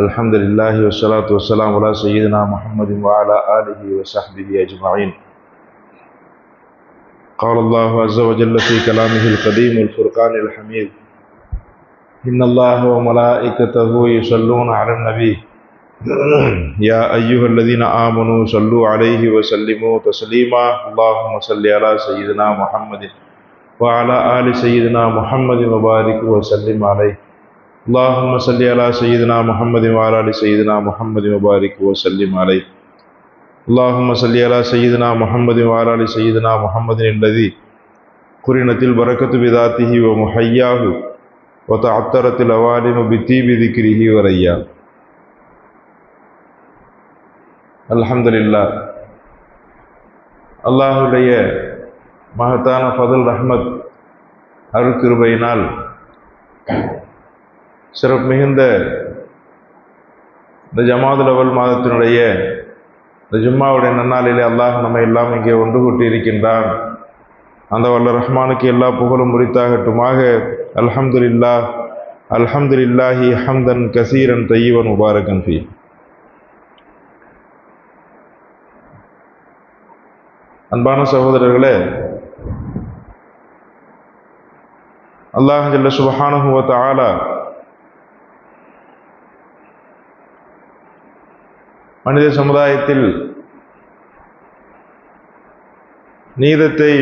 الحمد لله والصلاة والسلام على سيدنا محمد وعلى آله وصحبه أجمعين قال الله عز وجل في كلامه القديم الفرقان الحميد إن الله وملائكته يصلون على النبي يا أيها الذين آمنوا صلوا عليه وسلموا تسليما اللهم صل على سيدنا محمد وعلى آل سيدنا محمد وبارك وسلم عليه اللهم صل على سيدنا محمد وعلى ال سيدنا محمد وبارك وسلم عليه اللهم صل على سيدنا محمد وعلى ال سيدنا محمد الذي قرنت البركة بذاته ومحياه وتعطرت الأوالم بطيب ذكره ورياه الحمد لله அல்லாஹுடைய மகத்தான ஃபதுல் ரஹ்மத் அருட்கிருபையினால் சிறப்பு மிகுந்த இந்த ஜமாதுல் அவல் மாதத்தினுடைய இந்த ஜும்மாவுடைய நன்னாளிலே அல்லாஹ் நம்ம எல்லாம் இங்கே ஒன்று கூட்டி இருக்கின்றான் அந்த வல்ல ரஹ்மானுக்கு எல்லா புகழும் முறித்தாகட்டுமாக. அல்ஹம்துலில்லா அல்ஹம்துலில்லாஹி ஹம்தன் கசீரன் தையீவன் முபாரகன் ஃபி. அன்பான சகோதரர்களே அல்லாஹ் ஜல்ல சுபஹானஹு ஆலா மனித சமுதாயத்தில் நீதத்தை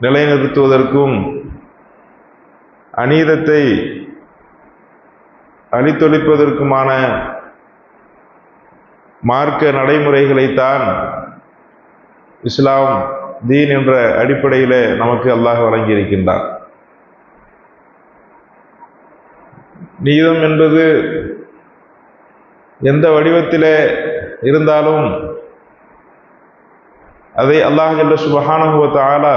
நிலைநிறுத்துவதற்கும் அநீதத்தை அழித்தொழிப்பதற்குமான மார்க்க நடைமுறைகளைத்தான் இஸ்லாம் தீன் என்ற அடிப்படையில் நமக்கு அல்லாஹ் வழங்கியிருக்கின்றார் நீதம் என்பது எந்த வடிவத்திலே இருந்தாலும் அதை அல்லாஹ் ஜல்ல சுபஹானஹுவத்த ஆலா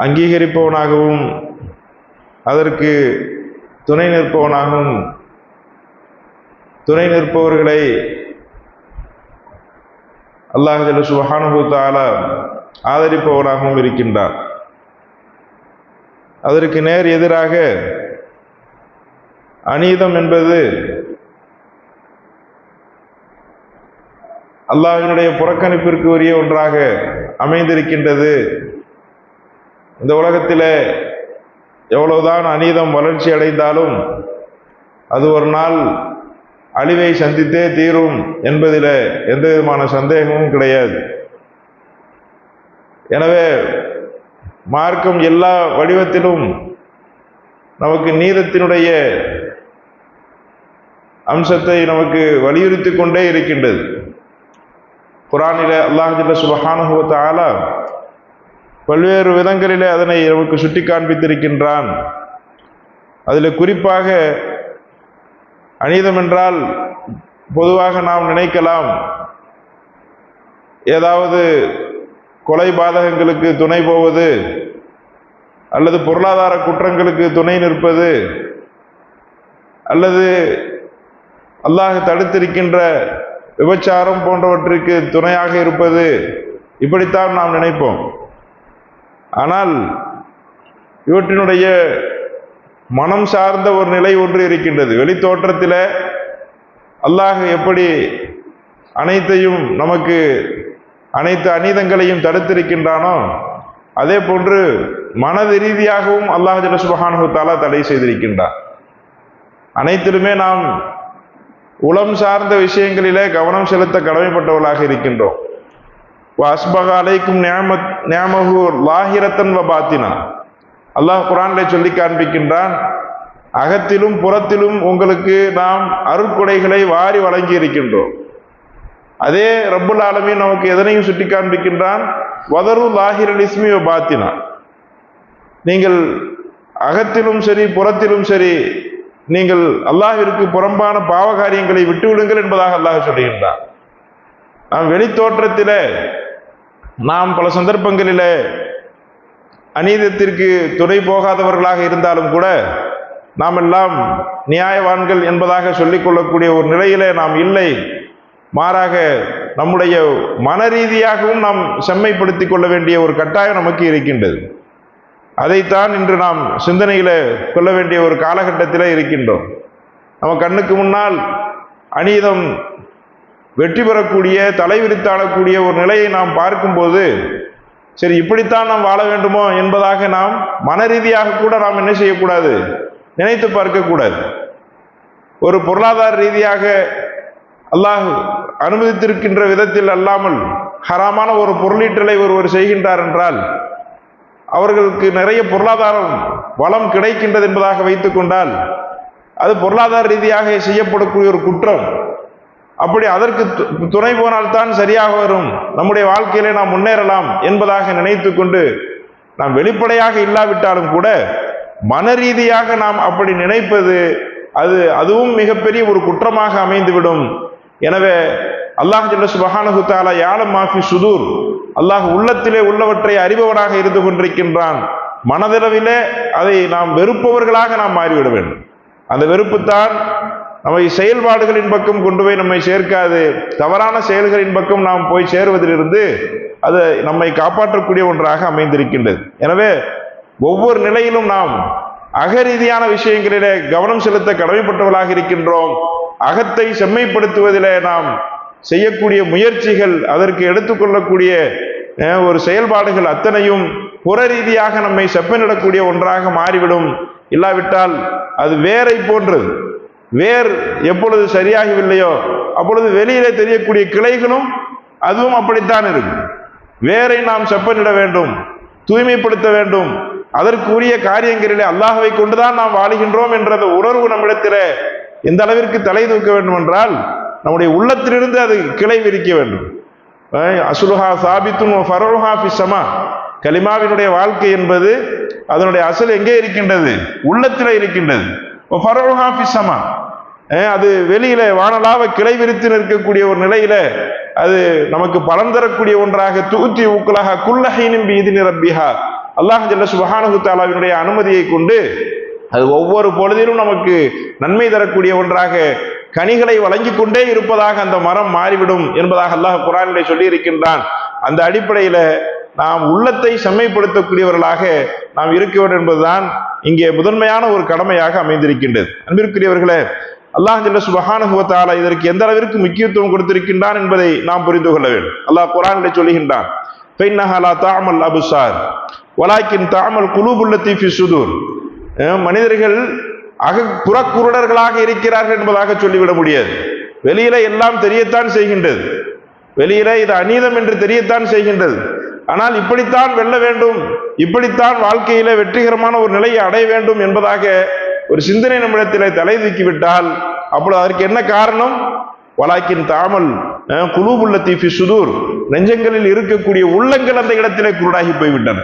அங்கீகரிப்பவனாகவும் அதற்கு துணை நிற்பவனாகவும் துணை நிற்பவர்களை அல்லாஹ் ஜல்ல சுபஹானஹுவத்த ஆலா ஆதரிப்பவனாகவும் இருக்கின்றார். அதற்கு நேர் எதிராக அநீதம் என்பது அல்லாஹினுடைய புறக்கணிப்பிற்கு உரிய ஒன்றாக அமைந்திருக்கின்றது. இந்த உலகத்தில் எவ்வளவுதான் அநீதம் வளர்ச்சி அடைந்தாலும் அது ஒரு நாள் அழிவை சந்தித்தே தீரும் என்பதில் எந்த விதமான சந்தேகமும் கிடையாது. எனவே மார்க்கம் எல்லா வடிவத்திலும் நமக்கு நீதத்தினுடைய அம்சத்தை நமக்கு வலியுறுத்தி கொண்டே இருக்கின்றது. குரானில அல்லாஹில்ல சுபஹானுவத்த ஆலா பல்வேறு விதங்களிலே அதனை நமக்கு சுட்டி காண்பித்திருக்கின்றான் அதில் குறிப்பாக அநீதம் என்றால் பொதுவாக நாம் நினைக்கலாம். ஏதாவது கொலை பாதகங்களுக்கு துணை போவது அல்லது பொருளாதார குற்றங்களுக்கு துணை நிற்பது அல்லது அல்லாஹ் தடுத்திருக்கின்ற விபச்சாரம் போன்றவற்றிற்கு துணையாக இருப்பது இப்படித்தான் நாம் நினைப்போம். ஆனால் இவற்றினுடைய மனம் சார்ந்த ஒரு நிலை ஒன்று இருக்கின்றது. வெளித்தோற்றத்தில் அல்லாஹ் எப்படி அனைத்தையும் நமக்கு அனைத்து அநீதங்களையும் தடுத்திருக்கின்றானோ அதே போன்று மனது ரீதியாகவும் அல்லாஹ் ஜலசுபஹானு தாலா தடை செய்திருக்கின்றான். அனைத்திலுமே நாம் உளம் சார்ந்த விஷயங்களிலே கவனம் செலுத்த கடமைப்பட்டவர்களாக இருக்கின்றோம். அஸ்பக அலைக்கும் நியாமத் நியாமகு லாஹிரத்தன் வ பாத்தினா. அல்லாஹ் குரான்ல சொல்லி காண்பிக்கின்றான் அகத்திலும் புறத்திலும் உங்களுக்கு நாம் அருட்கொடைகளை வாரி வழங்கி இருக்கின்றோம் அதே ரப்புல் ஆலமே நமக்கு எதனையும் சுட்டி காண்பிக்கின்றான் வதரு லாஹிரல் இஸ்மி பாத்தினா. நீங்கள் அகத்திலும் சரி புறத்திலும் சரி நீங்கள் அல்லாஹிற்கு புறம்பான பாவ காரியங்களை விட்டுவிடுங்கள் என்பதாக அல்லாஹ் சொல்லுகின்றான் நாம் வெளித்தோற்றத்தில் நாம் பல சந்தர்ப்பங்களில் அநீதத்திற்கு துணை போகாதவர்களாக இருந்தாலும் கூட நாம் எல்லாம் நியாயவான்கள் என்பதாக சொல்லிக்கொள்ளக்கூடிய ஒரு நிலையிலே நாம் இல்லை. மாறாக நம்முடைய மன ரீதியாகவும் நாம் செம்மைப்படுத்திக் கொள்ள வேண்டிய ஒரு கட்டாயம் நமக்கு இருக்கின்றது. அதைத்தான் இன்று நாம் சிந்தனையில் கொள்ள வேண்டிய ஒரு காலகட்டத்தில் இருக்கின்றோம். நம்ம கண்ணுக்கு முன்னால் அநீதம் வெற்றி பெறக்கூடிய தலைவிரித்தாளக்கூடிய ஒரு நிலையை நாம் பார்க்கும்போது சரி இப்படித்தான் நாம் வாழ வேண்டுமோ என்பதாக நாம் மன ரீதியாக கூட நாம் என்ன செய்யக்கூடாது? நினைத்து பார்க்கக்கூடாது. ஒரு பொருளாதார ரீதியாக அல்லாஹ் அனுமதித்திருக்கின்ற விதத்தில் அல்லாமல் ஹராமான ஒரு பொருளீட்டலை ஒருவர் செய்கின்றார் என்றால் அவர்களுக்கு நிறைய பொருளாதாரம் வளம் கிடைக்கின்றது என்பதாக வைத்துக்கொண்டால் அது பொருளாதார ரீதியாக செய்யப்படக்கூடிய ஒரு குற்றம். அப்படி அதற்கு து- துணை போனால்தான் சரியாக வரும். நம்முடைய வாழ்க்கையிலே நாம் முன்னேறலாம் என்பதாக நினைத்து கொண்டு நாம் வெளிப்படையாக இல்லாவிட்டாலும் கூட மன ரீதியாக நாம் அப்படி நினைப்பது அது அதுவும் மிகப்பெரிய ஒரு குற்றமாக அமைந்துவிடும். எனவே அல்லாஹ் ஜல்ல சுபஹானஹு தஆலா யாலம் மாஃபி சுதூர் அல்லாஹ் உள்ளத்திலே உள்ளவற்றை அறிபவனாக இருந்து கொண்டிருக்கின்றான். மனதளவிலே அதை நாம் வெறுப்பவர்களாக நாம் மாறிவிட வேண்டும். அந்த வெறுப்புத்தான் நம்மை செயல்பாடுகளின் பக்கம் கொண்டு போய் நம்மை சேர்க்காது. தவறான செயல்களின் பக்கம் நாம் போய் சேருவதிலிருந்து அது நம்மை காப்பாற்றக்கூடிய ஒன்றாக அமைந்திருக்கின்றது. எனவே ஒவ்வொரு நிலையிலும் நாம் அகரீதியான விஷயங்களிலே கவனம் செலுத்த கடமைப்பட்டவர்களாக இருக்கின்றோம். அகத்தை செம்மைப்படுத்துவதிலே நாம் செய்யக்கூடிய முயற்சிகள் அதற்கு எடுத்துக்கொள்ளக்கூடிய ஒரு செயல்பாடுகள் அத்தனையும் புற ரீதியாக நம்மை செப்பனிடக்கூடிய ஒன்றாக மாறிவிடும். இல்லாவிட்டால் அது வேரை போன்றது வேர் எப்பொழுது சரியாகவில்லையோ அப்பொழுது வெளியிலே தெரியக்கூடிய கிளைகளும் அதுவும் அப்படித்தான் இருக்கும். வேரை நாம் செப்பனிட வேண்டும் தூய்மைப்படுத்த வேண்டும். அதற்குரிய காரியங்களிலே அல்லாஹவை கொண்டுதான் நாம் வாழுகின்றோம் என்ற அந்த உணர்வு நம்மிடத்திலே எந்த அளவிற்கு தலை தூக்க வேண்டும் என்றால் நம்முடைய உள்ளத்திலிருந்து அது கிளை விரிக்க வேண்டும். அசுலுஹா சாபித்தும் ஃபரோஹா ஃபிஸ்ஸமா கலிமாவினுடைய வாழ்க்கை என்பது அதனுடைய அசல் எங்கே இருக்கின்றது? உள்ளத்தில் இருக்கின்றது. ஃபரோஹா ஃபிஸ்ஸமா அது வெளியில வானலாவ கிளை விரித்து நிற்கக்கூடிய ஒரு நிலையில அது நமக்கு பலன் தரக்கூடிய ஒன்றாக தூத்தி ஊக்கலாக குல்லஹீனும் பீதி நிரப்பிஹா அல்லாஹ் ஜல்ல சுபஹானஹு அனுமதியை கொண்டு அது ஒவ்வொரு பொழுதிலும் நமக்கு நன்மை தரக்கூடிய ஒன்றாக கனிகளை வழங்கிக் கொண்டே இருப்பதாக அந்த மரம் மாறிவிடும் என்பதாக அல்லாஹ் குரானிலே சொல்லி இருக்கின்றான் அந்த அடிப்படையில நாம் உள்ளத்தை செம்மைப்படுத்தக்கூடியவர்களாக நாம் இருக்க வேண்டும் என்பதுதான் இங்கே முதன்மையான ஒரு கடமையாக அமைந்திருக்கின்றது. அன்பிற்குரியவர்களே அல்லாஹ் ஜல்ல சுபஹானுகுவத்தால இதற்கு எந்த அளவிற்கு முக்கியத்துவம் கொடுத்திருக்கின்றான் என்பதை நாம் புரிந்து கொள்ள வேண்டும். அல்லாஹ் குரானிலே சொல்லுகின்றான் ஃபைன்னஹா லா தஅமல் அபுசார் வலாக்கின் தாமல் குலூபுல்லத்தி ஃபி சுதூர். மனிதர்கள் அக புறக்குருடர்களாக இருக்கிறார்கள் என்பதாக சொல்லிவிட முடியாது. வெளியில எல்லாம் தெரியத்தான் செய்கின்றது. வெளியில இது அநீதம் என்று தெரியத்தான் செய்கின்றது. ஆனால் இப்படித்தான் வெல்ல வேண்டும். இப்படித்தான் வாழ்க்கையில வெற்றிகரமான ஒரு நிலையை அடைய வேண்டும் என்பதாக ஒரு சிந்தனை நம்மிடத்திலே தலை தூக்கிவிட்டால் அப்பொழுது அதற்கு என்ன காரணம்? வலாக்கின் தாமல் அஹ், குலூபுள்ள தீஃபி சுதூர் நெஞ்சங்களில் இருக்கக்கூடிய உள்ளங்கள் அந்த இடத்திலே குருடாகி போய்விட்டன.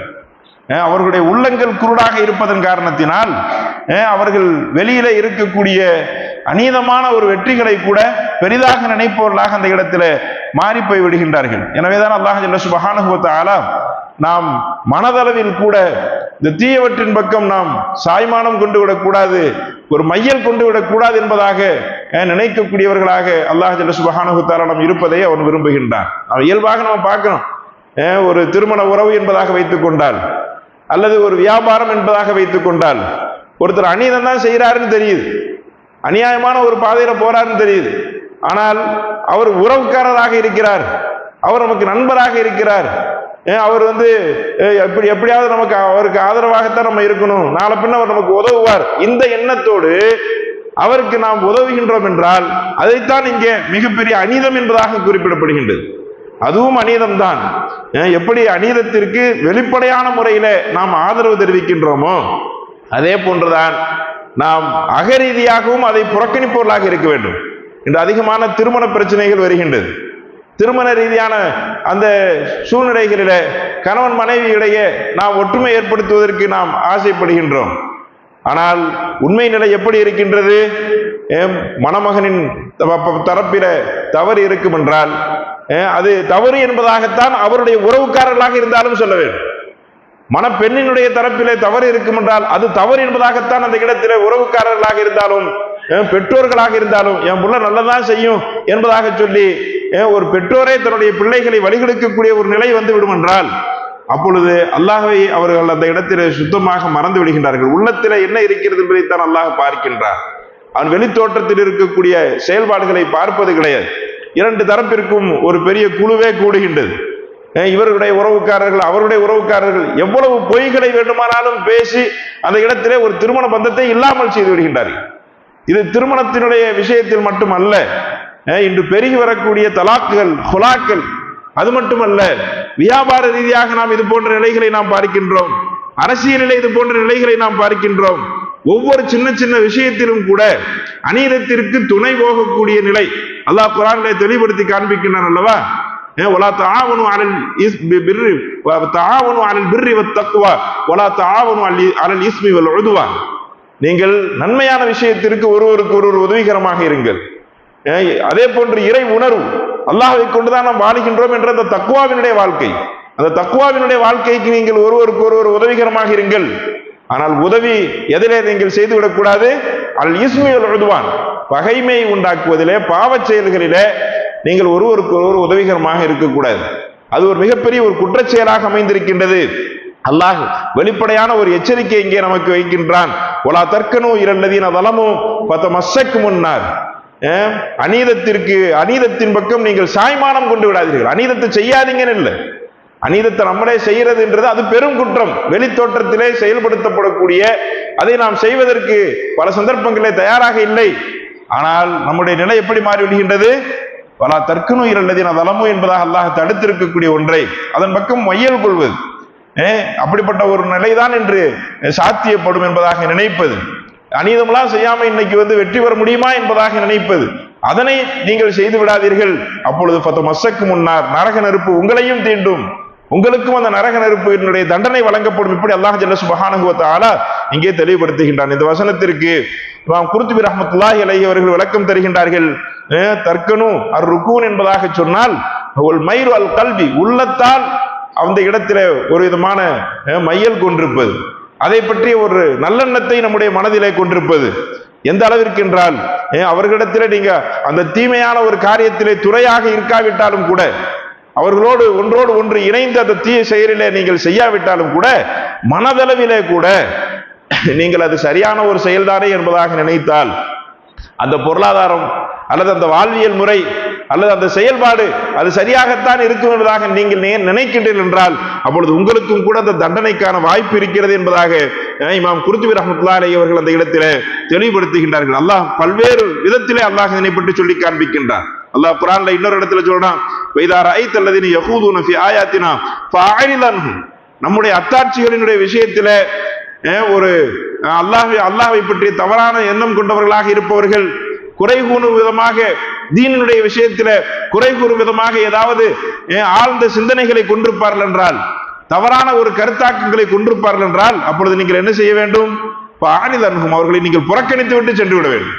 அவர்களுடைய உள்ளங்கள் குருடாக இருப்பதன் காரணத்தினால் அவர்கள் வெளியில இருக்கக்கூடிய அநீதமான ஒரு வெற்றிகளை கூட பெரிதாக நினைப்பவர்களாக அந்த இடத்துல மாறி போய் விடுகின்றார்கள் எனவேதான் அல்லாஹ் ஜல்ல சுப்ஹானஹு நாம் மனதளவில் கூட இந்த தீயவற்றின் பக்கம் நாம் சாய்மானம் கொண்டு விடக்கூடாது ஒரு மையல் கொண்டு விடக்கூடாது என்பதாக நினைக்கக்கூடியவர்களாக அல்லாஹ் ஜல்ல சுப்ஹானஹு நாம் இருப்பதை அவன் விரும்புகின்றான். அவன் இயல்பாக நம்ம பார்க்கணும் ஒரு திருமண உறவு என்பதாக வைத்துக் கொண்டால் அல்லது ஒரு வியாபாரம் என்பதாக வைத்துக் கொண்டால் ஒருத்தர் அநீதம் தான் செய்கிறாருன்னு தெரியுது. அநியாயமான ஒரு பாதையில் போறாருன்னு தெரியுது. ஆனால் அவர் உறவுக்காரராக இருக்கிறார். அவர் நமக்கு நண்பராக இருக்கிறார். அவர் வந்து எப்படி எப்படியாவது நமக்கு அவருக்கு ஆதரவாகத்தான் நம்ம இருக்கணும். நாளை பின்ன அவர் நமக்கு உதவுவார். இந்த எண்ணத்தோடு அவருக்கு நாம் உதவுகின்றோம் என்றால் அதைத்தான் இங்கே மிகப்பெரிய அநீதம் என்பதாக குறிப்பிடப்படுகின்றது. அதுவும் அநீதம் தான் எப்படி அநீதத்திற்கு வெளிப்படையான முறையில நாம் ஆதரவு தெரிவிக்கின்றோமோ அதே போன்றுதான் நாம் அகரீதியாகவும் அதை புறக்கணிப்பவர்களாக இருக்க வேண்டும். இன்று அதிகமான திருமண பிரச்சனைகள் வருகின்றது. திருமண ரீதியான அந்த சூழ்நிலைகளில கணவன் மனைவி இடையே நாம் ஒற்றுமை ஏற்படுத்துவதற்கு நாம் ஆசைப்படுகின்றோம். ஆனால் உண்மை நிலை எப்படி இருக்கின்றது? மணமகனின் தரப்பில தவறு இருக்கும் என்றால் அது தவறு என்பதாகத்தான் அவருடைய உறவுக்காரர்களாக இருந்தாலும் சொல்ல வேண்டும். மணப்பெண்ணினுடைய தரப்பிலே தவறு இருக்கும் என்றால் அது தவறு என்பதாகத்தான் அந்த இடத்திலே உறவுக்காரர்களாக இருந்தாலும் பெற்றோர்களாக இருந்தாலும் என் புள்ள நல்லதான் செய்யும் என்பதாக சொல்லி ஒரு பெற்றோரே தன்னுடைய பிள்ளைகளை வழிகெடுக்கக்கூடிய ஒரு நிலை வந்து விடும் என்றால் அப்பொழுது அல்லாஹை அவர்கள் அந்த இடத்திலே சுத்தமாக மறந்து விடுகின்றார்கள். உள்ளத்திலே என்ன இருக்கிறது என்பதைத்தான் அல்லாஹ் பார்க்கின்றார். அவன் வெளித்தோற்றத்தில் இருக்கக்கூடிய செயல்பாடுகளை பார்ப்பது கிடையாது. இரண்டு தரப்பிற்கும் ஒரு பெரிய குழுவே கூடுகின்றது. இவருடைய இவர்களுடைய உறவுக்காரர்கள் அவருடைய உறவுக்காரர்கள் எவ்வளவு பொய்களை வேண்டுமானாலும் பேசி அந்த இடத்திலே ஒரு திருமண பந்தத்தை இல்லாமல் செய்து விடுகின்றார்கள். இது திருமணத்தினுடைய விஷயத்தில் மட்டுமல்ல இன்று பெருகி வரக்கூடிய தலாக்குகள் ஹுலாக்கள் அது மட்டுமல்ல வியாபார ரீதியாக நாம் இது போன்ற நிலைகளை நாம் பார்க்கின்றோம். அரசியலிலே இது போன்ற நிலைகளை நாம் பார்க்கின்றோம். ஒவ்வொரு சின்ன சின்ன விஷயத்திலும் கூட அநீதத்திற்கு துணை போகக்கூடிய நிலை அல்லாஹ் குரானிலே தெளிவுபடுத்தி காண்பிக்கின்றான் அல்லவா ولا تعاونوا على البر وتعاونوا على البر والتقوى ولا تعاونوا على الاسم والعدوان நீங்கள் நன்மையான விஷயத்திற்கு ஒருவருக்கு ஒருவர் உதவிகரமாக இருங்கள் அஹ் அதே போன்று இறை உணர்வு அல்லாஹ்வை கொண்டுதான் நாம் வாழுகின்றோம் என்ற அந்த தக்குவாவினுடைய வாழ்க்கை அந்த தக்குவாவினுடைய வாழ்க்கைக்கு நீங்கள் ஒருவருக்கு ஒருவர் உதவிகரமாக இருங்கள் ஆனால் உதவி எதிலே நீங்கள் செய்துவிடக்கூடாது. அல் இஸ்மியல் எழுதுவான் பகைமை உண்டாக்குவதிலே பாவச் செயல்களிலே நீங்கள் ஒருவருக்கு ஒருவர் உதவிகரமாக இருக்கக்கூடாது. அது ஒரு மிகப்பெரிய ஒரு குற்றச்செயலாக அமைந்திருக்கின்றது. அல்லாஹ் வெளிப்படையான ஒரு எச்சரிக்கை இங்கே நமக்கு வைக்கின்றான். ஒலா தற்கனும் இரண்டதின் தளமும் பத்த மசக்கு முன்னார் அநீதத்திற்கு அநீதத்தின் பக்கம் நீங்கள் சாய்மானம் கொண்டு விடாதீர்கள். அநீதத்தை செய்யாதீங்கன்னு இல்லை. அநீதத்தை நம்மளே செய்யறதுன்றது அது பெரும் குற்றம். வெளித்தோற்றத்திலே செயல்படுத்தப்படக்கூடிய அதை நாம் செய்வதற்கு பல சந்தர்ப்பங்களே தயாராக இல்லை. ஆனால் நம்முடைய நிலை எப்படி மாறிவிடுகின்றது பல தற்கனு இரண்டதின தலமு என்பதாக அல்லாஹ் தடுத்திருக்கக்கூடிய ஒன்றை அதன் பக்கம் மையல் கொள்வது. அப்படிப்பட்ட ஒரு நிலைதான் என்று சாத்தியப்படும் என்பதாக நினைப்பது. அநீதமெல்லாம் செய்யாம இன்னைக்கு வந்து வெற்றி பெற முடியுமா என்பதாக நினைப்பது. அதனை நீங்கள் செய்து விடாதீர்கள். அப்பொழுது பத்த மசக்கு முன்னார் நரக நெருப்பு உங்களையும் தீண்டும். உங்களுக்கும் அந்த நரக நெருப்பினுடைய தண்டனை வழங்கப்படும். இப்படி அல்லாஹ் ஜல்ல சுபஹானஹு இங்கே தெளிவுபடுத்துகின்றான். இந்த வசனத்திற்கு இமாம் குருத்துபி ரஹமத்துல்லாஹி அலஹி அவர்கள் விளக்கம் தருகின்றார்கள். அஹ், தர்க்கனு அர் ருக்கூன் என்பதாக சொன்னால் ஒரு மயிறு அல் கல்வி உள்ளத்தால் அந்த இடத்துல ஒரு விதமான மையல் கொண்டிருப்பது. அதை பற்றிய ஒரு நல்லெண்ணத்தை நம்முடைய மனதிலே கொண்டிருப்பது. எந்த அளவிற்கு என்றால் அவர்களிடத்தில் நீங்க அந்த தீமையான ஒரு காரியத்திலே துறையாக இருக்காவிட்டாலும் கூட அவர்களோடு ஒன்றோடு ஒன்று இணைந்து அந்த தீய செயலிலே நீங்கள் செய்யாவிட்டாலும் கூட மனதளவிலே கூட நீங்கள் அது சரியான ஒரு செயல்தானே என்பதாக நினைத்தால் அந்த பொருளாதாரம் அல்லது அந்த வாழ்வியல் முறை அல்லது அந்த செயல்பாடு அது சரியாகத்தான் இருக்கும் என்பதாக நீங்கள் நினைக்கின்றீர்கள் என்றால் அப்பொழுது உங்களுக்கும் கூட அந்த தண்டனைக்கான வாய்ப்பு இருக்கிறது என்பதாக இமாம் குருத்துவி ரஹமத்துல்லா அவர்கள் அந்த இடத்திலே தெளிவுபடுத்துகின்றார்கள். அல்லாஹ் பல்வேறு விதத்திலே அல்லாஹ் இதனை பற்றி சொல்லி காண்பிக்கின்றார் அல்லாஹ் குரான்ல இன்னொரு இடத்துல சொல்றான் வைதார ஐ தல்லதின் யகூதுன ஃபி ஆயாத்தினா ஃபஅரிலன்ஹும் நம்முடைய அத்தாட்சிகளினுடைய விஷயத்தில் ஒரு அல்லாஹ் அல்லாஹை பற்றி தவறான எண்ணம் கொண்டவர்களாக இருப்பவர்கள் குறை கூறும் விதமாக தீனினுடைய விஷயத்தில் குறை கூறும் விதமாக ஏதாவது ஆழ்ந்த சிந்தனைகளை கொண்டிருப்பார்கள் என்றால் தவறான ஒரு கருத்தாக்கங்களை கொண்டிருப்பார்கள் என்றால் அப்பொழுது நீங்கள் என்ன செய்ய வேண்டும்? ஆணிதன்கும் அவர்களை நீங்கள் புறக்கணித்து விட்டு சென்று விட வேண்டும்.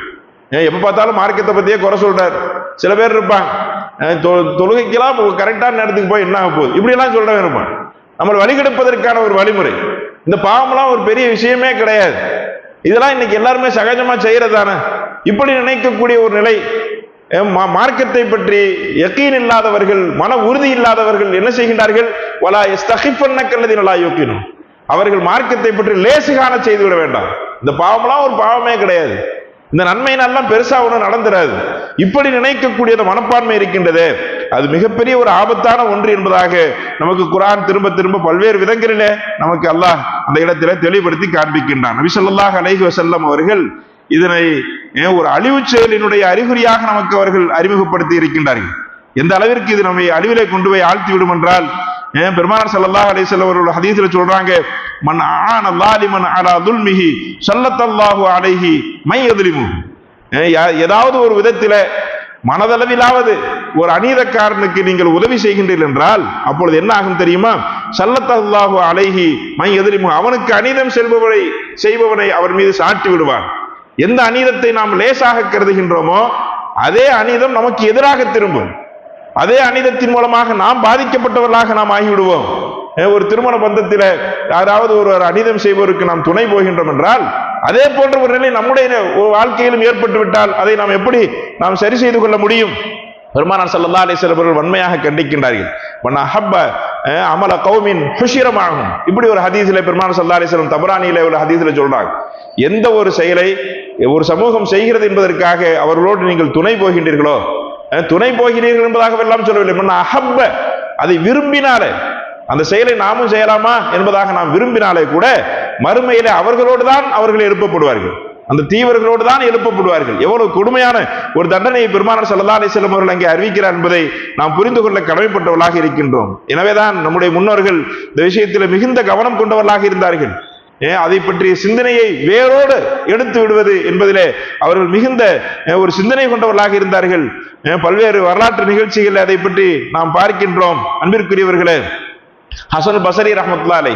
ஏன் எப்ப பார்த்தாலும் மார்க்கத்தை பத்தியே குறை சொல்றாரு. சில பேர் இருப்பாங்க. தொ- தொழுகைக்கெல்லாம் கரெக்டான நேரத்துக்கு போய் என்ன ஆக போகுது? இப்படி எல்லாம் சொல்றவன் இருப்பான். நம்மளை வழிகெடுப்பதற்கான ஒரு வழிமுறை. இந்த பாவம்லாம் ஒரு பெரிய விஷயமே கிடையாது. இதெல்லாம் இன்னைக்கு எல்லாருமே சகஜமா செய்யறதானே இப்படி நினைக்கக்கூடிய ஒரு நிலை மா- மார்க்கத்தை பற்றி யக்கீன் இல்லாதவர்கள் மன உறுதி இல்லாதவர்கள் என்ன செய்கின்றார்கள்? வலா எஸ்தகிப்பன்ன கல்லதி நல்லா யோக்கினும் அவர்கள் மார்க்கத்தை பற்றி லேசுகான செய்து விட வேண்டாம். இந்த பாவம்லாம் ஒரு பாவமே கிடையாது. இந்த நன்மையினெல்லாம் பெருசா ஒன்றும் நடந்துராது. இப்படி நினைக்கக்கூடிய அந்த மனப்பான்மை இருக்கின்றதே அது மிகப்பெரிய ஒரு ஆபத்தான ஒன்று என்பதாக நமக்கு குரான் திரும்ப திரும்ப பல்வேறு விதங்களிலே நமக்கு அல்லாஹ் அந்த இடத்திலே தெளிவுபடுத்தி காண்பிக்கின்றான். நபிசல்லாஹ் அலைஹி வசல்லம் அவர்கள் இதனை ஏன் ஒரு அழிவு செயலினுடைய அறிகுறியாக நமக்கு அவர்கள் அறிமுகப்படுத்தி இருக்கின்றார்கள். எந்த அளவிற்கு இது நம்மை அழிவிலே கொண்டு போய் ஆழ்த்தி விடும் என்றால் ஏன் பெருமானார் சல்லல்லாஹ் அலைஹி வஸல்லம் அவர்கள் ஹதீஸ்ல சொல்றாங்க மன் ஆன லாலிமன் அலா துல்மிஹி சல்லத்தல்லாஹு அலைஹி மை எதிரிமு ஏன் ஏதாவது ஒரு விதத்தில மனதளவிலாவது ஒரு அநீதக்காரனுக்கு நீங்கள் உதவி செய்கின்றீர்கள் என்றால் அப்பொழுது என்ன ஆகும் தெரியுமா? சல்லத்தல்லாஹு அலைஹி மை எதிரிமு அவனுக்கு அநீதம் செல்பவனை செய்பவனை அவர் மீது சாட்டி விடுவான். எந்த அநீதத்தை நாம் லேசாக கருதுகின்றோமோ அதே அநீதம் நமக்கு எதிராக திரும்பும். அதே அனிதத்தின் மூலமாக நாம் பாதிக்கப்பட்டவர்களாக நாம் ஆகிவிடுவோம். ஒரு திருமண பந்தத்தில் யாராவது ஒரு அனிதம் செய்பவருக்கு நாம் துணை போகின்றோம் என்றால் அதே போன்ற ஒரு நிலை நம்முடைய வாழ்க்கையிலும் ஏற்பட்டு விட்டால் அதை நாம் எப்படி நாம் சரி செய்து கொள்ள முடியும்? பெருமானார் சல்லா அலிஸ்வலம் வன்மையாக கண்டிக்கின்றார்கள். அஹப்ப அமல கௌமின் ஹுஷிரமாகும். இப்படி ஒரு ஹதீஸில் பெருமானார் சல்லா அலிஸ்வலம் தபரானியில ஒரு ஹதீஸில் சொல்றாங்க எந்த ஒரு செயலை ஒரு சமூகம் செய்கிறது என்பதற்காக அவர்களோடு நீங்கள் துணை போகின்றீர்களோ துணை போகிறீர்கள் என்பதாக எல்லாம் சொல்லவில்லை. மன்ன அஹப்ப அதை விரும்பினாலே அந்த செயலை நாமும் செய்யலாமா என்பதாக நாம் விரும்பினாலே கூட மறுமையிலே அவர்களோடு தான் அவர்கள் எழுப்பப்படுவார்கள். அந்த தீவர்களோடு தான் எழுப்பப்படுவார்கள். எவ்வளவு கொடுமையான ஒரு தண்டனையை பெருமானார் சல்லா அலிஸ்லம் அவர்கள் அங்கே அறிவிக்கிறார் என்பதை நாம் புரிந்து கொள்ள கடமைப்பட்டவர்களாக இருக்கின்றோம். எனவேதான் நம்முடைய முன்னோர்கள் இந்த விஷயத்தில் மிகுந்த கவனம் கொண்டவர்களாக இருந்தார்கள். ஏன் அதை பற்றிய சிந்தனையை வேரோடு எடுத்து விடுவது என்பதிலே அவர்கள் மிகுந்த ஒரு சிந்தனை கொண்டவர்களாக இருந்தார்கள். பல்வேறு வரலாற்று நிகழ்ச்சிகள் அதை பற்றி நாம் பார்க்கின்றோம். அன்பிற்குரியவர்களே ஹசன் பசரி ரஹமத்லாலை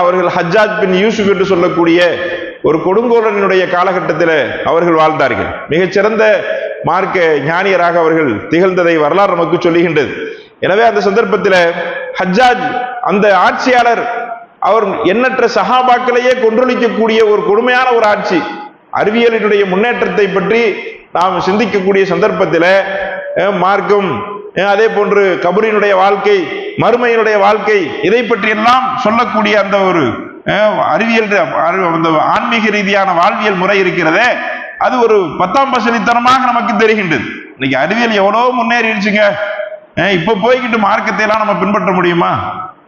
அவர்கள் ஹஜ்ஜாத் பின் யூசுப் என்று சொல்லக்கூடிய ஒரு கொடுங்கோலனுடைய காலகட்டத்தில் அவர்கள் வாழ்ந்தார்கள். மிகச்சிறந்த மார்க்க ஞானியராக அவர்கள் திகழ்ந்ததை வரலாறு நமக்கு சொல்லுகின்றது. எனவே அந்த சந்தர்ப்பத்தில் ஹஜ்ஜாஜ் அந்த ஆட்சியாளர் அவர் எண்ணற்ற சகாபாக்களையே கொன்றொழிக்கக்கூடிய ஒரு கொடுமையான ஒரு ஆட்சி. அறிவியலினுடைய முன்னேற்றத்தை பற்றி நாம் சிந்திக்கக்கூடிய சந்தர்ப்பத்தில் மார்க்கம் அதே போன்று கபரினுடைய வாழ்க்கை மறுமையினுடைய வாழ்க்கை இதை பற்றியெல்லாம் சொல்லக்கூடிய அந்த ஒரு அறிவியல் அந்த ஆன்மீக ரீதியான வாழ்வியல் முறை இருக்கிறதே அது ஒரு பத்தாம் பசலித்தனமாக நமக்கு தெரிகின்றது. இன்னைக்கு அறிவியல் எவ்வளோ முன்னேறிடுச்சுங்க. இப்போ போய்கிட்டு மார்க்கத்தை எல்லாம் நம்ம பின்பற்ற முடியுமா?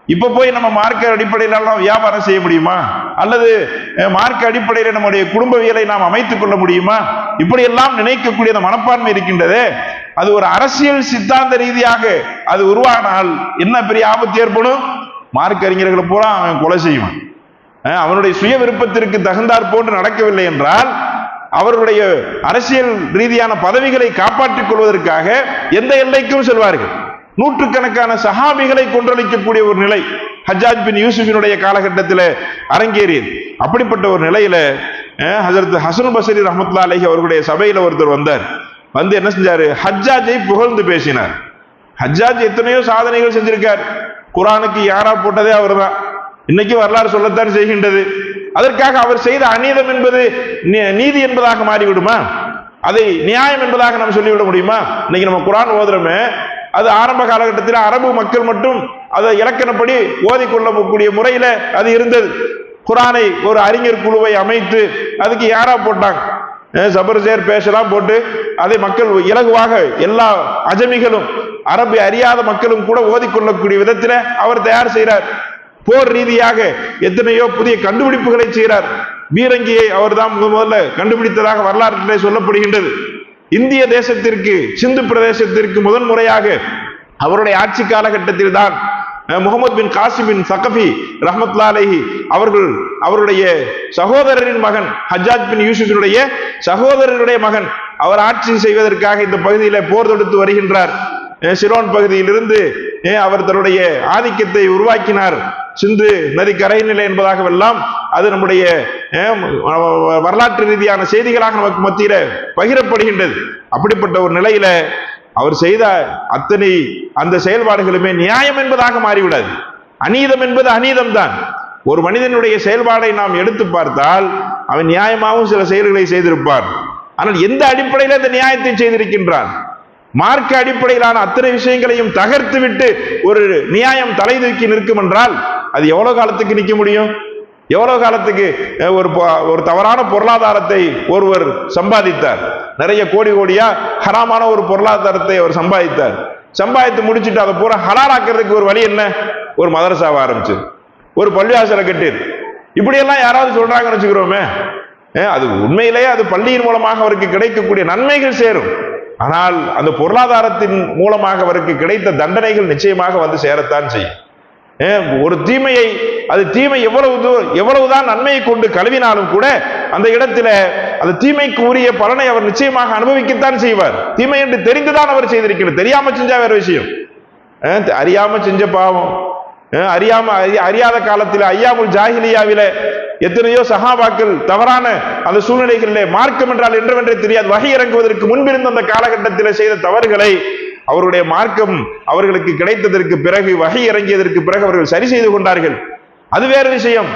இப்ப போய் நம்ம மார்க்க அடிப்படையிலெல்லாம் வியாபாரம் செய்ய முடியுமா? அல்லது மார்க்க அடிப்படையில் நம்முடைய குடும்பவியலை நாம் அமைத்துக் கொள்ள முடியுமா? இப்படியெல்லாம் நினைக்கக்கூடிய அந்த மனப்பான்மை இருக்கின்றது. அது ஒரு அரசியல் சித்தாந்த ரீதியாக அது உருவானால் என்ன பெரிய ஆபத்து ஏற்படும்? மார்க்க அறிஞர்களை பூரா அவன் கொலை செய்வான். அவனுடைய சுய விருப்பத்திற்கு தகுந்தாற் போன்று நடக்கவில்லை என்றால் அவர்களுடைய அரசியல் ரீதியான பதவிகளை காப்பாற்றிக் கொள்வதற்காக எந்த எல்லைக்கும் செல்வார்கள். நூற்றுக்கணக்கான சஹாபிகளை கொன்றளிக்கக்கூடிய ஒரு நிலை ஹஜாஜ் பின் யூசுஃபினுடைய காலகட்டத்தில் அரங்கேறியது. அப்படிப்பட்ட ஒரு நிலையில ஹசரத் ஹசன் பசரி ரஹமத்லா அலஹி அவர்களுடைய சபையில் ஒருத்தர் வந்தார். வந்து என்ன செஞ்சாரு? ஹஜ்ஜாஜை புகழ்ந்து பேசினார். ஹஜ்ஜாஜ் எத்தனையோ சாதனைகள் செஞ்சிருக்கார். குரானுக்கு யாரா போட்டதே அவர்தான். இன்னைக்கு வரலாறு சொல்லத்தான் செய்கின்றது. அதற்காக அவர் செய்த அநீதம் என்பது நீ- நீதி என்பதாக மாறிவிடுமா? அதை நியாயம் என்பதாக நம்ம சொல்லிவிட முடியுமா? இன்னைக்கு நம்ம குரான் ஓதுறோமே அது ஆரம்ப காலகட்டத்தில் அரபு மக்கள் மட்டும் அதை இலக்கணப்படி ஓதிக்கொள்ளக்கூடிய முறையில் அது இருந்தது. குரானை ஒரு அறிஞர் குழுவை அமைத்து அதுக்கு யாரா போட்டாங்க? சபர்சேர் பேசலாம் போட்டு அதை மக்கள் இலகுவாக எல்லா அஜமிகளும் அரபு அறியாத மக்களும் கூட ஓதிக்கொள்ளக்கூடிய விதத்தில் அவர் தயார் செய்கிறார் போர் ரீதியாக எத்தனையோ புதிய கண்டுபிடிப்புகளை செய்கிறார் பீரங்கியை அவர் தான் முதல்ல கண்டுபிடித்ததாக வரலாற்றிலே சொல்லப்படுகின்றது. இந்திய தேசத்திற்கு சிந்து பிரதேசத்திற்கு முதன் முறையாக அவருடைய ஆட்சி காலகட்டத்தில் தான் முகமது பின் காசிம் பின் சகஃபி ரஹமத்துல்லா அவர்கள் அவருடைய சகோதரரின் மகன் ஹஜாத் பின் யூசுஃபினுடைய சகோதரருடைய மகன் அவர் ஆட்சி செய்வதற்காக இந்த பகுதியில போர் தொடுத்து வருகின்றார். சிரோன் பகுதியிலிருந்து அவர் தன்னுடைய ஆதிக்கத்தை உருவாக்கினார். சிந்து நதி கரைநிலை என்பதாகவெல்லாம் அது நம்முடைய வரலாற்று ரீதியான செய்திகளாக நமக்கு மத்தியில பகிரப்படுகின்றது. அப்படிப்பட்ட ஒரு நிலையில அவர் செய்த அத்தனை அந்த செயல்பாடுகளுமே நியாயம் என்பதாக மாறிவிடாது. அநீதம் என்பது அநீதம் தான் ஒரு மனிதனுடைய செயல்பாடை நாம் எடுத்து பார்த்தால் அவன் நியாயமாகவும் சில செயல்களை செய்திருப்பார் ஆனால் எந்த அடிப்படையில் அந்த நியாயத்தை செய்திருக்கின்றான்? மார்க்க அடிப்படையிலான அத்தனை விஷயங்களையும் தகர்த்து விட்டு ஒரு நியாயம் தலை தூக்கி நிற்கும் என்றால் அது எவ்வளவு காலத்துக்கு நிற்க முடியும்? எவ்வளவு காலத்துக்கு ஒரு ஒரு தவறான பொருளாதாரத்தை ஒருவர் சம்பாதித்தார். நிறைய கோடி கோடியா ஹராமான ஒரு பொருளாதாரத்தை அவர் சம்பாதித்தார். சம்பாதித்து முடிச்சுட்டு அதை பூரா ஹலாலாக்குறதுக்கு ஒரு வழி என்ன? ஒரு மதரசாவை ஆரம்பிச்சு ஒரு பள்ளிவாசலை கட்டி இப்படியெல்லாம் யாராவது சொல்றாங்கன்னு வச்சுக்கிறோமே. அது உண்மையிலேயே அது பள்ளியின் மூலமாக அவருக்கு கிடைக்கக்கூடிய நன்மைகள் சேரும். ஆனால் அந்த பொருளாதாரத்தின் மூலமாக அவருக்கு கிடைத்த தண்டனைகள் நிச்சயமாக வந்து சேரத்தான் செய்யும். ஒரு தீமையை அது தீமை எவ்வளவு தூ- எவ்வளவுதான் நன்மையை கொண்டு கழுவினாலும் கூட அந்த இடத்துல அந்த தீமைக்கு உரிய பலனை அவர் நிச்சயமாக அனுபவிக்கத்தான் செய்வார். தீமை என்று தெரிந்துதான் அவர் செய்திருக்கிறார் தெரியாம செஞ்சா வேற விஷயம். அறியாம செஞ்ச பாவம். அறியாம அறி- அறியாத காலத்தில் ஐயாமுல் ஜாகிலியாவில எத்தனையோ சகாபாக்கள் தவறான அந்த சூழ்நிலைகளிலே மார்க்கம் என்றால் என்றவென்றே தெரியாது. வகை இறங்குவதற்கு முன்பிருந்த அந்த காலகட்டத்தில் செய்த தவறுகளை அவருடைய மார்க்கம் அவர்களுக்கு கிடைத்ததற்கு பிறகு வகை இறங்கியதற்கு பிறகு அவர்கள் சரி செய்து கொண்டார்கள். அது வேறு விஷயம்.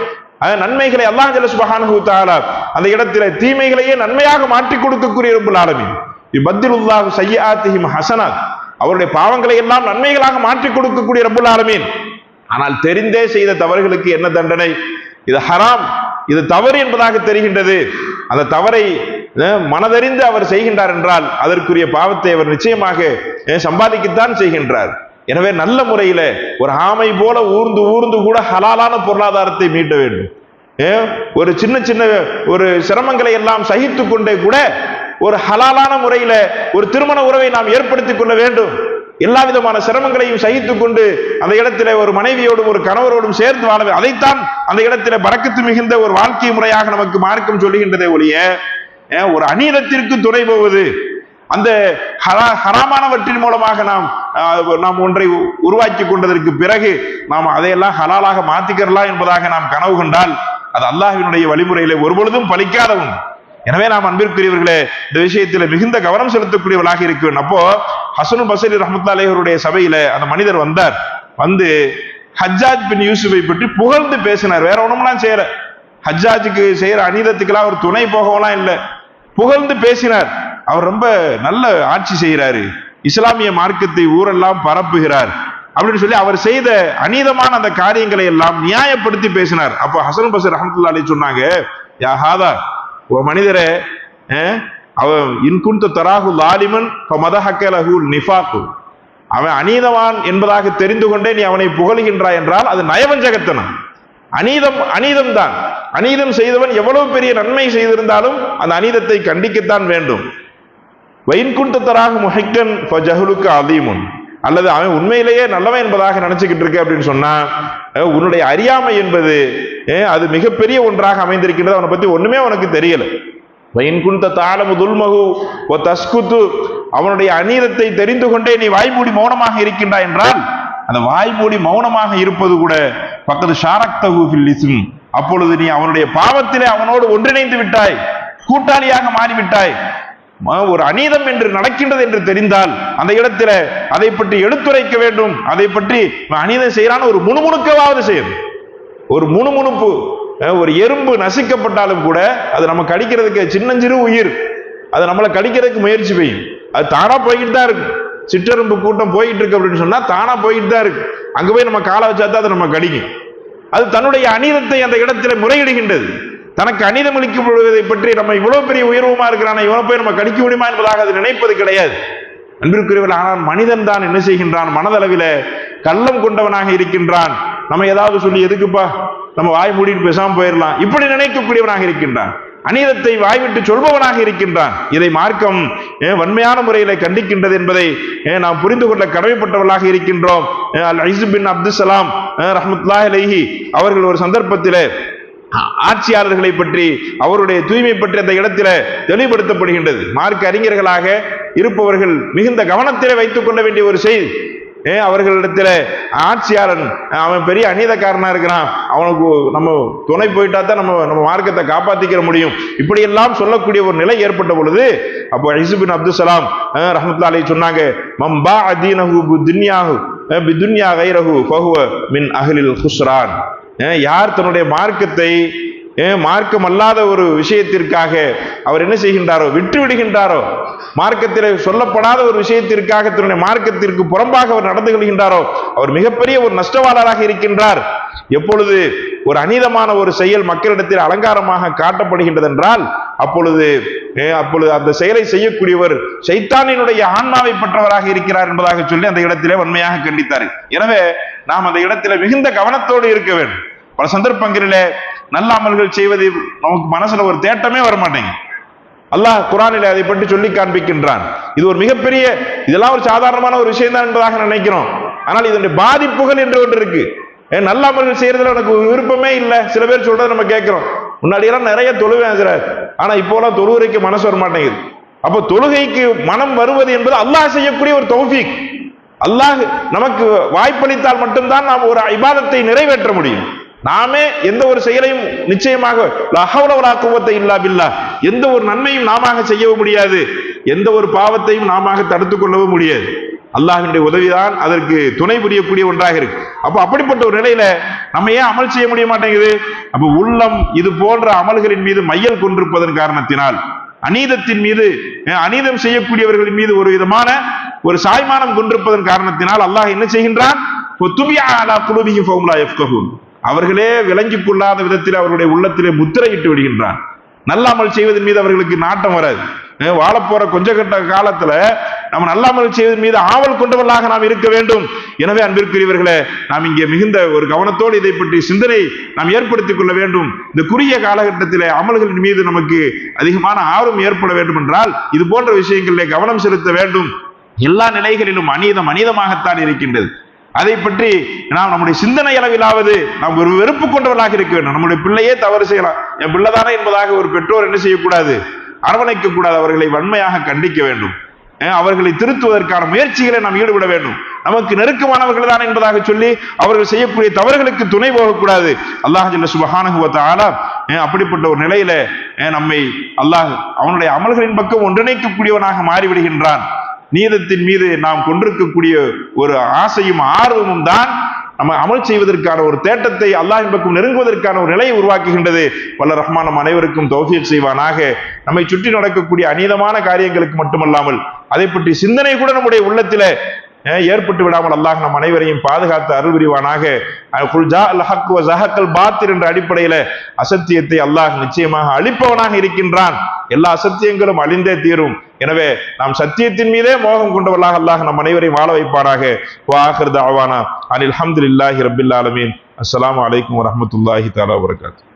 நன்மைகளை அல்லாஹ் ஜல்ல சுப்ஹானஹு அந்த இடத்துல தீமைகளையே நன்மையாக மாற்றி கொடுக்கக்கூடிய ரப்புல் ஆலமீன். பத்திலுல்லாஹு சையாத்திஹிம் ஹசனாத். அவருடைய பாவங்களை எல்லாம் நன்மைகளாக மாற்றிக் கொடுக்கக்கூடிய ரப்புல் ஆலமீன். ஆனால் தெரிந்தே செய்த தவறுகளுக்கு என்ன தண்டனை? இது ஹராம். இது தவறு என்பதாக தெரிகின்றது. அந்த தவறை மனதறிந்து அவர் செய்கின்றார் என்றால் அதற்குரிய பாவத்தை அவர் நிச்சயமாக சம்பாதிக்கத்தான் செய்கின்றார். எனவே நல்ல முறையில ஒரு ஆமை போல ஊர்ந்து ஊர்ந்து கூட ஹலாலான பொருளாதாரத்தை மீட்ட வேண்டும். ஒரு சின்ன சின்ன ஒரு சிரமங்களை எல்லாம் சகித்து கொண்டே கூட ஒரு ஹலாலான முறையில ஒரு திருமண உறவை நாம் ஏற்படுத்திக் கொள்ள வேண்டும். எல்லா விதமான சிரமங்களையும் சகித்து கொண்டு அந்த இடத்துல ஒரு மனைவியோடும் ஒரு கணவரோடும் சேர்ந்து வாழ அதைத்தான் அந்த இடத்துல பறக்கத்து மிகுந்த ஒரு வாழ்க்கை முறையாக நமக்கு மார்க்கம் சொல்லுகின்றதே ஒழிய ஒரு அநீதத்திற்கு துணை போவது. அந்த ஹராமானவற்றின் மூலமாக நாம் நாம் ஒன்றை உ- உருவாக்கி கொண்டதற்கு பிறகு நாம் அதையெல்லாம் ஹலாலாக மாத்திக்கிறலாம் என்பதாக நாம் கனவு கொண்டால் அது அல்லாஹினுடைய வழிமுறையிலே ஒருபொழுதும் பலிக்காத எனவே நாம் அன்பிற்குரியவர்களே இந்த விஷயத்தில் மிகுந்த கவனம் செலுத்தக்கூடியவர்களாக இருக்க அப்போ ஹசனு பசரி ரஹமத்தாலேவருடைய சபையில அந்த மனிதர் வந்தார். வந்து ஹஜ்ஜாஜ் பின் யூசுஃபை பற்றி புகழ்ந்து பேசினார். வேற ஒண்ணும்லாம் செய்யற ஹஜ்ஜாஜுக்கு செய்யற அநீதத்துக்கெல்லாம் ஒரு துணை போகவெல்லாம் இல்லை. புகழ்ந்து பேசினார். அவர் ரொம்ப நல்ல ஆட்சி செய்கிறாரு. இஸ்லாமிய மார்க்கத்தை ஊரெல்லாம் பரப்புகிறார். அப்படின்னு சொல்லி அவர் செய்த அநீதமான அந்த காரியங்களை எல்லாம் நியாயப்படுத்தி பேசினார். அப்போ ஹசன் பசர் ரஹமத்துல்லா அலி சொன்னாங்க யா ஹாதா ஓ மனிதரே அவன் இன்குந்த தராகு லாலிமன் மதஹக்கலஹு நிஃபாக்கு. அவன் அநீதவான் என்பதாக தெரிந்து கொண்டே நீ அவனை புகழுகின்றாய் என்றால் அது நயவஞ்சகத்தனம். அநீதம் அநீதம் தான். அநீதம் செய்தவன் எவ்வளவு பெரிய நன்மை செய்திருந்தாலும் அந்த அநீதத்தை கண்டிக்கத்தான் வேண்டும். வைன்குண்டத்தராக முஹைக்கன் ஜஹலுக்கு அதீமுன் அல்லது அவன் உண்மையிலேயே நல்லவன் என்பதாக நினைச்சுக்கிட்டு இருக்க அப்படின்னு சொன்னா உன்னுடைய அறியாமை என்பது அது மிகப்பெரிய ஒன்றாக அமைந்திருக்கின்றது. அவனை பத்தி ஒண்ணுமே உனக்கு தெரியல. வைன்குண்ட தாளமு துல்மகு ஒ தஸ்குத்து. அவனுடைய அநீதத்தை தெரிந்து கொண்டே நீ வாய்மூடி மௌனமாக இருக்கின்றாய் என்றால் அந்த வாய் மூடி மௌனமாக இருப்பது கூட பக்கத்து ஷாரக்தகு ஃபில் அப்பொழுது நீ அவனுடைய பாவத்திலே அவனோடு ஒன்றிணைந்து விட்டாய் கூட்டாளியாக மாறிவிட்டாய். ம- ஒரு அநீதம் என்று நடக்கின்றது என்று தெரிந்தால் அந்த இடத்துல அதை பற்றி எடுத்துரைக்க வேண்டும். அதை பற்றி அநீதம் செய்யறான்னு ஒரு முணுமுணுக்கவாவது செய்யணும். ஒரு முணுமுணுப்பு ஒரு எறும்பு நசிக்கப்பட்டாலும் கூட அது நம்ம கடிக்கிறதுக்கு சின்னஞ்சிறு உயிர். அது நம்மளை கடிக்கிறதுக்கு முயற்சி பெய்யும். அது தானா போய்கிட்டு தான் இருக்கும். சிற்றெரும்பு கூட்டம் போயிட்டு இருக்கு அப்படின்னு சொன்னா தானா போயிட்டு தான் இருக்கு. அங்க போய் நம்ம காலை வச்சா தான் அது நம்ம கடிக்கும். அது தன்னுடைய அநீதத்தை அந்த இடத்துல முறையிடுகின்றது. தனக்கு அநீதம் அளிக்கப்படுவதை பற்றி நம்ம இவ்வளவு பெரிய உயர்வுமா இருக்கிறான இவனை போய் நம்ம கடிக்க முடியுமா என்பதாக அது நினைப்பது கிடையாது. அன்பிற்குரியவர்கள் ஆனால் மனிதன் தான் என்ன செய்கின்றான்? மனதளவில கள்ளம் கொண்டவனாக இருக்கின்றான். நம்ம ஏதாவது சொல்லி எதுக்குப்பா? நம்ம வாய் மூடிட்டு பேசாமல் போயிடலாம். இப்படி நினைக்கக்கூடியவனாக இருக்கின்றான். அநீதத்தை வாய்விட்டு சொல்பவனாக இருக்கின்றான். இதை மார்க்கம் வன்மையான முறையில கண்டிக்கின்றது என்பதை நாம் புரிந்து கொள்ள கடமைப்பட்டவர்களாக இருக்கின்றோம். அல் ஐசுபின் அப்துசலாம் ரஹமத்துல்லாஹி அவர்கள் ஒரு சந்தர்ப்பத்தில் ஆட்சியாளர்களை பற்றி அவருடைய தூய்மை பற்றி அந்த இடத்துல தெளிவுபடுத்தப்படுகின்றது. மார்க்க அறிஞர்களாக இருப்பவர்கள் மிகுந்த கவனத்திலே வைத்துக் கொள்ள வேண்டிய ஒரு செய்தி ஏ அவர்களிடத்துல ஆட்சியாளன் அவன் பெரிய அநீதக்காரனா இருக்கிறான். அவனுக்கு நம்ம துணை போயிட்டா தான் நம்ம நம்ம மார்க்கத்தை காப்பாத்திக்கிற முடியும். இப்படி எல்லாம் சொல்லக்கூடிய ஒரு நிலை ஏற்பட்ட பொழுது அப்போ ஐசுபின் அப்துல் சலாம் ரஹமத்துல்லா அலி சொன்னாங்க மம்பா அதீனஹு துன்யாஹு பிதுன்யா கைரஹு ஃபஹுவ மின் அகலில் குஸ்ரான். யார் தன்னுடைய மார்க்கத்தை மார்க்கம் அல்லாத ஒரு விஷயத்திற்காக அவர் என்ன செய்கின்றாரோ விட்டு விடுகின்றாரோ மார்க்கத்தில் சொல்லப்படாத ஒரு விஷயத்திற்காக தன்னுடைய மார்க்கத்திற்கு புறம்பாக அவர் நடந்து கொள்கின்றாரோ? அவர் மிகப்பெரிய ஒரு நஷ்டவாளராக இருக்கின்றார். எப்பொழுது ஒரு அநீதமான ஒரு செயல் மக்களிடத்தில் அலங்காரமாக காட்டப்படுகின்றது என்றால் அப்பொழுது அப்பொழுது அந்த செயலை செய்யக்கூடியவர் சைத்தானினுடைய ஆன்மாவை பெற்றவராக இருக்கிறார் என்பதாக சொல்லி அந்த இடத்திலே வன்மையாக கண்டித்தார் எனவே நாம் அந்த இடத்திலே மிகுந்த கவனத்தோடு இருக்க வேண்டும். பல சந்தர்ப்பங்களிலே நல்ல அமல்கள் செய்வது நமக்கு மனசுல ஒரு தேட்டமே வர மாட்டேங்குது அல்லாஹ் குரானிலே அதை பற்றி சொல்லி காண்பிக்கின்றான். இது ஒரு மிகப்பெரிய இதெல்லாம் ஒரு சாதாரணமான ஒரு விஷயம் தான் என்பதாக நினைக்கிறோம். ஆனால் இதனுடைய பாதிப்புகள் என்று ஒன்று இருக்கு. ஏன் நல்ல அமல்கள் செய்யறதுல எனக்கு விருப்பமே இல்லை. சில பேர் சொல்றதை நம்ம கேட்கிறோம். முன்னாடியெல்லாம் நிறைய தொழுவேன் சார். ஆனா இப்போலாம் தொழுகைக்கு மனசு வர மாட்டேங்குது அப்போ தொழுகைக்கு மனம் வருவது என்பது அல்லாஹ் செய்யக்கூடிய ஒரு தௌஃபீக். அல்லாஹ் நமக்கு வாய்ப்பளித்தால் மட்டும்தான் நாம் ஒரு இபாதத்தை நிறைவேற்ற முடியும். நாமே எந்த ஒரு செயலையும் நிச்சயமாக லா இல்லா பில்லா எந்த ஒரு நன்மையும் நாமாக செய்யவும் முடியாது. எந்த ஒரு பாவத்தையும் நாமாக தடுத்துக் கொள்ளவும் முடியாது. அல்லாஹினுடைய உதவிதான் அதற்கு துணை புரியக்கூடிய ஒன்றாக இருக்கு. அப்போ அப்படிப்பட்ட ஒரு நிலையில நம்ம ஏன் அமல் செய்ய முடிய மாட்டேங்குது? அப்போ உள்ளம் இது போன்ற அமல்களின் மீது மையல் கொண்டிருப்பதன் காரணத்தினால் அநீதத்தின் மீது அநீதம் செய்யக்கூடியவர்களின் மீது ஒரு விதமான ஒரு சாய்மானம் கொண்டிருப்பதன் காரணத்தினால் அல்லாஹ் என்ன செய்கின்றான்? அவர்களே விளங்கிக் கொள்ளாத விதத்தில் அவர்களுடைய உள்ளத்திலே முத்திரையிட்டு விடுகின்றான். நல்லாமல் செய்வதன் மீது அவர்களுக்கு நாட்டம் வராது. வாழப்போற கொஞ்ச கட்ட காலத்துல நம்ம நல்லாமல் செய்வதன் மீது ஆவல் கொண்டவர்களாக நாம் இருக்க வேண்டும். எனவே அன்பிற்குரியவர்களே நாம் இங்கே மிகுந்த ஒரு கவனத்தோடு இதை பற்றி சிந்தனை நாம் ஏற்படுத்திக் கொள்ள வேண்டும். இந்த குறுகிய காலகட்டத்தில் அமல்களின் மீது நமக்கு அதிகமான ஆர்வம் ஏற்பட வேண்டும் என்றால் இது போன்ற விஷயங்களிலே கவனம் செலுத்த வேண்டும். எல்லா நிலைகளிலும் அநீதம் அநீதமாகத்தான் இருக்கின்றது. அதை பற்றி நாம் நம்முடைய சிந்தனை அளவிலாவது நாம் ஒரு வெறுப்பு கொண்டவர்களாக இருக்க வேண்டும். நம்முடைய பிள்ளையே தவறு செய்யலாம். என் பிள்ளைதானே என்பதாக ஒரு பெற்றோர் என்ன செய்யக்கூடாது? அரவணைக்க கூடாது அவர்களை வன்மையாக கண்டிக்க வேண்டும். அவர்களை திருத்துவதற்கான முயற்சிகளை நாம் ஈடுபட வேண்டும். நமக்கு நெருக்கமானவர்கள் தான் என்பதாக சொல்லி அவர்கள் செய்யக்கூடிய தவறுகளுக்கு துணை போகக்கூடாது. அல்லாஹ் ஜல்ல சுபஹானஹு வ அப்படிப்பட்ட ஒரு நிலையில நம்மை அல்லாஹ் அவனுடைய அமல்களின் பக்கம் ஒன்றிணைக்கக்கூடியவனாக மாறிவிடுகின்றான். நீதத்தின் மீது நாம் கொண்டிருக்கக்கூடிய ஒரு ஆசையும் ஆர்வமும் தான் நம்ம அமல் செய்வதற்கான ஒரு தேட்டத்தை அல்லாஹின் பக்கம் நெருங்குவதற்கான ஒரு நிலையை உருவாக்குகின்றது. வல்ல ரஹ்மான் நம் அனைவருக்கும் தௌஃபீக் செய்வானாக. நம்மை சுற்றி நடக்கக்கூடிய அநீதமான காரியங்களுக்கு மட்டுமல்லாமல் அதை பற்றி சிந்தனை கூட நம்முடைய உள்ளத்திலே ஏற்பட்டு விடாமல் அல்லாஹ் நம் அனைவரையும் பாதுகாத்து அருள் புரிவானாக. பாத்திர் என்ற அடிப்படையில அசத்தியத்தை அல்லாஹ் நிச்சயமாக அழிப்பவனாக இருக்கின்றான். எல்லா அசத்தியங்களும் அழிந்தே தீரும். எனவே நாம் சத்தியத்தின் மீதே மோகம் கொண்டவர்களாக அல்லாஹ் நம் அனைவரையும் வாழ வைப்பானாக வாஹிர் தாவானா அனில் அல்ஹம்துலில்லாஹி ரப்பில் ஆலமீன். அஸ்ஸலாமு அலைக்கும் வரஹ்மத்துல்லாஹி தஆலா வபரகாத்துஹு